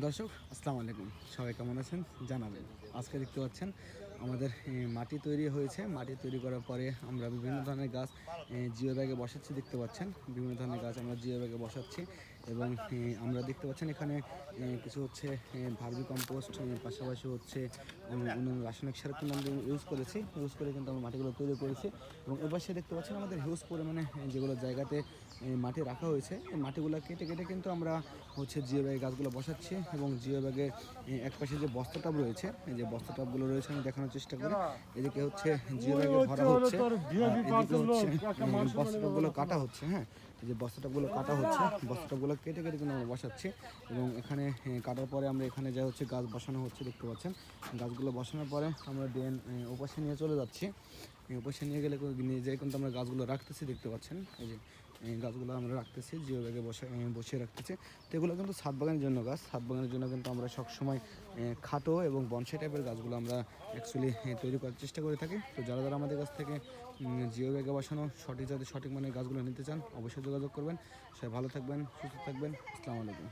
দর্শক আসসালামু আলাইকুম। সবাই কেমন আছেন? জানাবেন। আজকে দেখতে পাচ্ছেন আমাদের মাটি তৈরি হয়েছে। মাটি তৈরি করার পরে আমরা বিভিন্ন ধরনের গাছ জিও ব্যাগে বসাচ্ছি দেখতে পাচ্ছেন। বিভিন্ন ধরনের গাছ আমরা জিও ব্যাগে বসাচ্ছি এবং আমরা দেখতে পাচ্ছেন এখানে কিছু হচ্ছে ভার্মি কম্পোস্ট পাশাপাশি হচ্ছে অন্যান্য রাসায়নিক সার কিন্তু আমরা ইউজ করেছি। ইউজ করে কিন্তু আমরা মাটিগুলো তৈরি করেছি এবং এপাশে দেখতে পাচ্ছেন আমাদের হিউজ পরিমাণে যেগুলো জায়গাতে মাটি রাখা হয়েছে মাটিগুলো কেটে কেটে কিন্তু আমরা হচ্ছে জিও ব্যাগে গাছগুলো বসাচ্ছি এবং জিও ব্যাগের এ, এক পাশে যে বস্তা টাব রয়েছে যে বস্তা টাবগুলো রয়েছে আমি দেখানোর চেষ্টা করি। এদিকে হচ্ছে জিও ব্যাগে ভরা হচ্ছে। এদিকে হচ্ছে বস্তা টাবগুলো কাটা হচ্ছে হ্যাঁ। এই যে বস্তাটাগুলো কাটা হচ্ছে বস্তা টাবগুলো কেটে কেটে কিন্তু আমরা বসাচ্ছি এবং এখানে কাটার পরে আমরা এখানে যা হচ্ছে গাছ বসানো হচ্ছে দেখতে পাচ্ছেন। গাছগুলো বসানোর পরে আমরা ড্রেন ওপাশে নিয়ে চলে যাচ্ছি। ওপাশে নিয়ে গেলে নিয়ে যেয়ে কিন্তু আমরা গাছগুলো রাখতেছি, দেখতে পাচ্ছেন? এই যে গাছগুলো আমরা রাখতেছি জিও ব্যাগে বসে বসিয়ে রাখতেছি। তো এগুলো কিন্তু ছাদ বাগানের জন্য গাছ। ছাদ বাগানের জন্য কিন্তু আমরা সবসময় খাটো এবং বনসাই টাইপের গাছগুলো আমরা অ্যাকচুয়ালি তৈরি করার চেষ্টা করে থাকি। তো যারা যারা আমাদের কাছ থেকে জিও ব্যাগে বসানো সঠিক যাতে সঠিক মানের গাছগুলো নিতে চান, অবশ্যই যোগাযোগ করবেন। সবাই ভালো থাকবেন, সুস্থ থাকবেন। আসসালামু আলাইকুম।